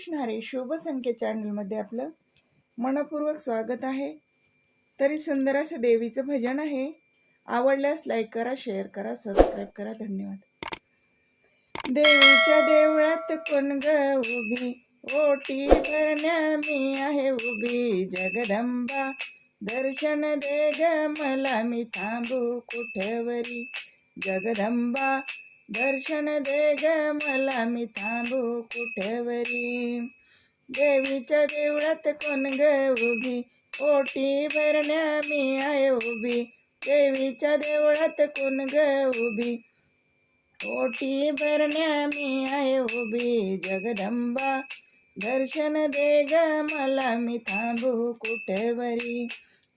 श्रीकृष्ण हरे शुभ संख्या चॅनलमध्ये आपलं मनपूर्वक स्वागत आहे. तरी सुंदर असं देवीचं भजन आहे. आवडल्यास लाईक करा शेअर करा सबस्क्राईब करा. धन्यवाद. देवीच्या देवळात कुणग ग उभी? ओटी भरण्या मी आहे उभी. जगदंबा दर्शन दे ग मला. मी थांबू कुठवरी जगदंबा दर्शन दे ग मला मी थांबू कुठेवरी? देवीच्या देवळात कोण ग उभी? ओटी भरण्या मी आहे उभी. देवीच्या देवळात कोण ग उभी? ओटी भरण्या मी आहे उभी. जगदंबा दर्शन दे ग मला मी थांबू कुठेवरी?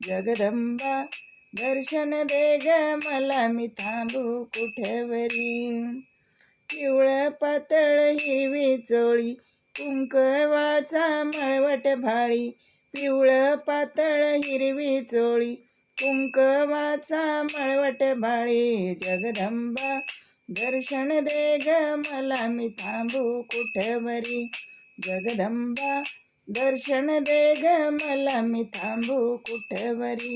जगदंबा दर्शन दे ग मला मी थांबू कुठेवरी पिवळं पातळ हिरवी चोळी कुंकवाचा मळवट भाळी. पिवळं पातळ हिरवी चोळी कुंकवाचा मळवट भाळी. जगदंबा दर्शन दे ग मला मी थांबू कुठवरी जगदंबा दर्शन दे ग मला मी थांबू कुठवरी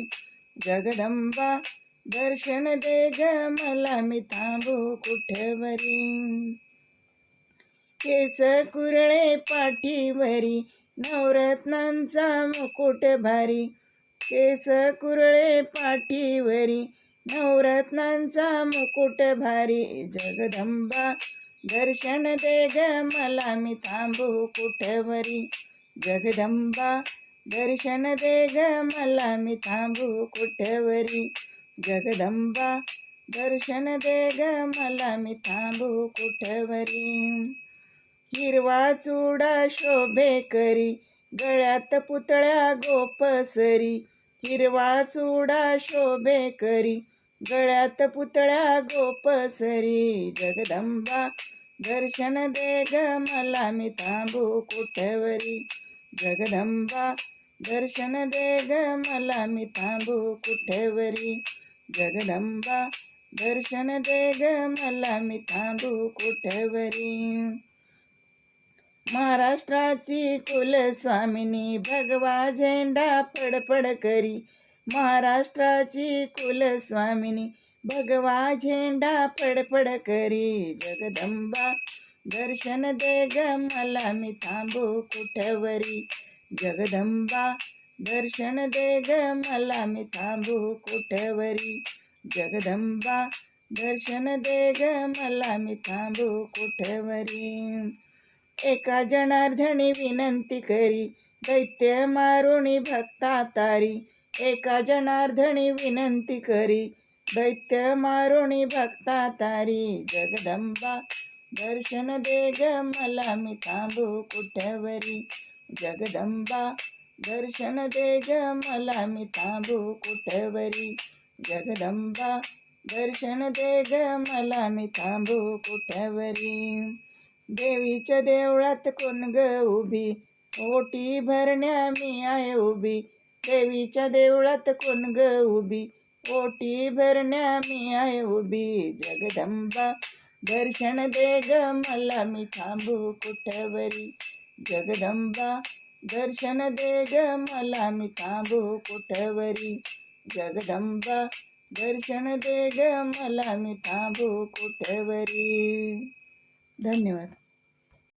जगदंबा दर्शन दे ग मला मी थांबू कुठवरी. केस कुरळे पाठीवरी नवरत्नांचा मुकुट भारी. केस कुरळे पाठीवरी नवरत्नांचा मुकुट भारी. जगदंबा दर्शन दे ग मला मी थांबू कुठवरी. जगदंबा दर्शन दे ग मला मी थांबू कुठवरी? जगदंबा दर्शन दे ग मला मी थांबू कुठवरी? हिरवा चुडा शोभे करी गळ्यात पुतळ्या गोपसरी हिरवा चुडा शोभे करी गळ्यात पुतळ्या गोपसरी जगदंबा दर्शन दे ग मला मी थांबू कुठवरी? जगदंबा दर्शन दे ग मला मी थांबू कुठेवरी? जगदंबा दर्शन दे ग मला मी थांबू कुठेवरी? महाराष्ट्राची कुलस्वामिनी भगवा झेंडा पडपड करी. महाराष्ट्राची कुलस्वामिनी भगवा झेंडा पडपड करी. जगदंबा दर्शन दे ग मला मी थांबू कुठवरी? जगदंबा दर्शन दे ग मला मी थांबू कुठवरी जगदंबा दर्शन दे ग मला मी थांबू कुठवरी एका जनार्दनी विनंती करी दैत्य मारुणी भक्ता तारी. एका जनार्दनी विनंती करी दैत्य मारुणी भक्ता तारी. जगदंबा दर्शन दे ग मला मी थांबू कुठवरी जगदंबा दर्शन दे ग मला मी थांबू कुठवरी? जगदंबा दर्शन दे ग मला मी थांबू कुठवरी? देवीच्या देवळात कोण ग उभी? ओटी भरण्या मी आहे उभी. देवीच्या देवळात कोण ग उभी? ओटी भरण्या मी आहे उभी. जगदंबा दर्शन दे ग मला मी थांबू कुठवरी? जगदंबा दर्शन दे ग मला मी थांबू कुठवरी. जगदंबा दर्शन दे ग मला मी थांबू कुठवरी. धन्यवाद.